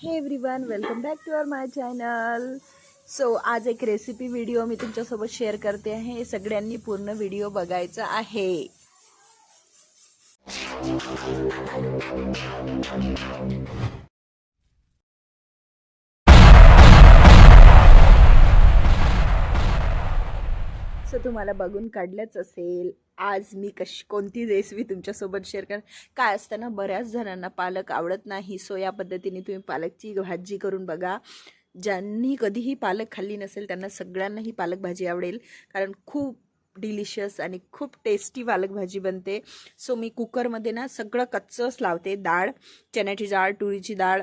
Hey everyone welcome back to our my channel so आज एक recipe video मी तुमच्यासोबत share करते आहे. सगळ्यांनी पूर्ण व्हिडिओ बघायचा आहे. तुम्हाला बघून काढलंच असेल. आज मी कशी कोणती रेसिपी तुमच्यासोबत शेअर कर काय असताना बऱ्याच जणांना पालक आवडत नाही. सो या पद्धतीने तुम्ही पालकची भाजी करून बघा. ज्यांनी कधीही पालक खाल्ली नसेल त्यांना सगळ्यांना ही पालक भाजी आवडेल. कारण खूप डिलिशियस आणि खूप टेस्टी पालक भाजी बनते. सो मी कुकरमध्ये ना सगळं कच्चंच लावते. डाळ चण्याची डाळ तुरीची डाळ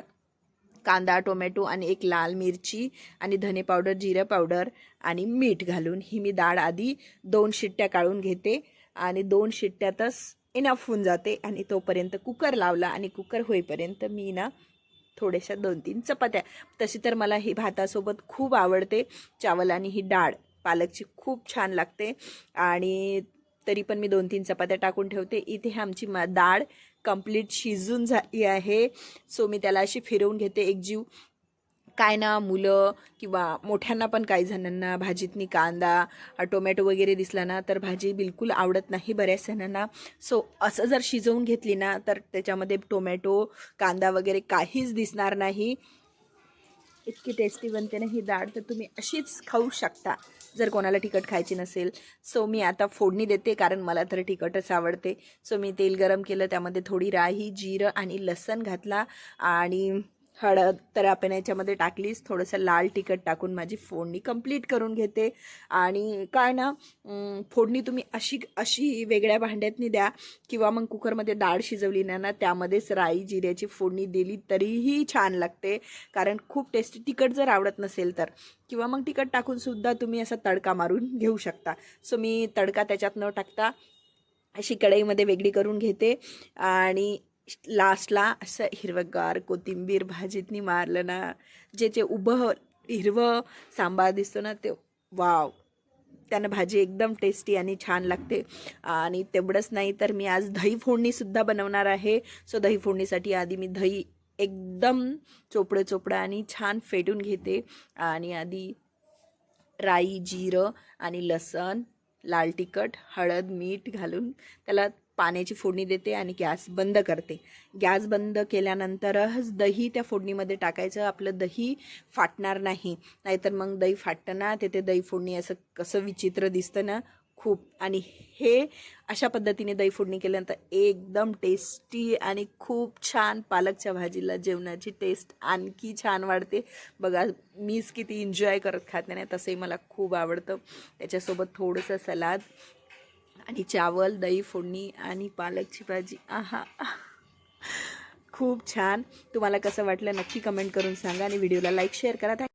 कांदा टोमॅटो आणि एक लाल मिरची आणि धने पावडर जिरं पावडर आणि मीठ घालून ही मी डाळ आधी दोन शिट्ट्या काढून घेते आणि दोन शिट्ट्यातच इनफ होऊन जाते आणि तोपर्यंत कुकर लावला आणि कुकर होईपर्यंत मी ना थोड्याशा दोन तीन चपात्या. तशी तर मला ही भातासोबत खूप आवडते. चावल आणि ही डाळ पालकची खूप छान लागते आणि तरी पण मी दोन तीन चपात्या टाकून ठेवते. इथे आमची मा डाळ कंप्लीट शिजून झाली आहे. सो मी त्याला अशी फिरवून घेते. एक जीव काय ना मुलं किंवा मोठ्यांना पण काही जणांना भाजीतनी कांदा टोमॅटो वगैरे दिसला ना तर भाजी बिलकुल आवडत नाही बऱ्याच जणांना. सो असं जर शिजवून घेतली ना तर त्याच्यामध्ये टोमॅटो कांदा वगैरे काहीच दिसणार नाही. इतकी टेस्टी बनते ना ही डाळ तर तुम्ही अशीच खाऊ शकता जर कोणाला तिखट खायची नसेल. सो मी आता फोडणी देते कारण मला तर तिखटच आवडते. सो मी तेल गरम केलं त्यामध्ये थोडी राही जिरं आणि लसण घातला आणि हळद तर आपण याच्यामध्ये टाकलीच. थोडंसं लाल तिखट टाकून माझी फोडणी कंप्लीट करून घेते. आणि काय ना फोडणी तुम्ही अशी अशी वेगळ्या भांड्यातनी द्या किंवा मग कुकरमध्ये डाळ शिजवली ना ना त्यामध्येच राई जिऱ्याची फोडणी दिली तरीही छान लागते. कारण खूप टेस्टी तिखट जर आवडत नसेल तर. किंवा मग तिखट टाकूनसुद्धा तुम्ही असा तडका मारून घेऊ शकता. सो मी तडका त्याच्यात न टाकता. अशी कढईमध्ये वेगळी करून घेते. आणि लास्टला असं हिरवंगार कोथिंबीर भाजीतनी मारलं ना जे जे उभं हिरवं सांबार दिसतो ना ते वाव. त्यानं भाजी एकदम टेस्टी आणि छान लागते. आणि तेवढंच नाही तर मी आज दही फोडणीसुद्धा बनवणार आहे. सो दही फोडणीसाठी आधी मी दही एकदम चोपडं चोपडं आणि छान फेटून घेते. आणि आधी राई जिरं आणि लसण लाल तिखट हळद मीठ घालून त्याला पाण्याची फोडणी देते आणि गॅस बंद करते. गॅस बंद केल्यानंतरच दही त्या फोडणीमध्ये टाकायचं. आपलं दही फाटणार नाही. नाहीतर मग दही फाटतं ना ते दही फोडणी असं कसं विचित्र दिसतं ना खूप. आणि हे अशा पद्धतीने दही फोडणी केल्यानंतर एकदम टेस्टी आणि खूप छान पालकच्या भाजीला जेवणाची टेस्ट आणखी छान वाढते. बघा मीच किती एन्जॉय करत खाते नाही तसंही मला खूप आवडतं. त्याच्यासोबत थोडंसं सलाद आणि चावल दही फोडणी आणि पालकची भाजी. आहा. खूप छान. तुम्हाला कसं वाटलं नक्की कमेंट करून सांगा आणि व्हिडिओला लाईक शेअर करा.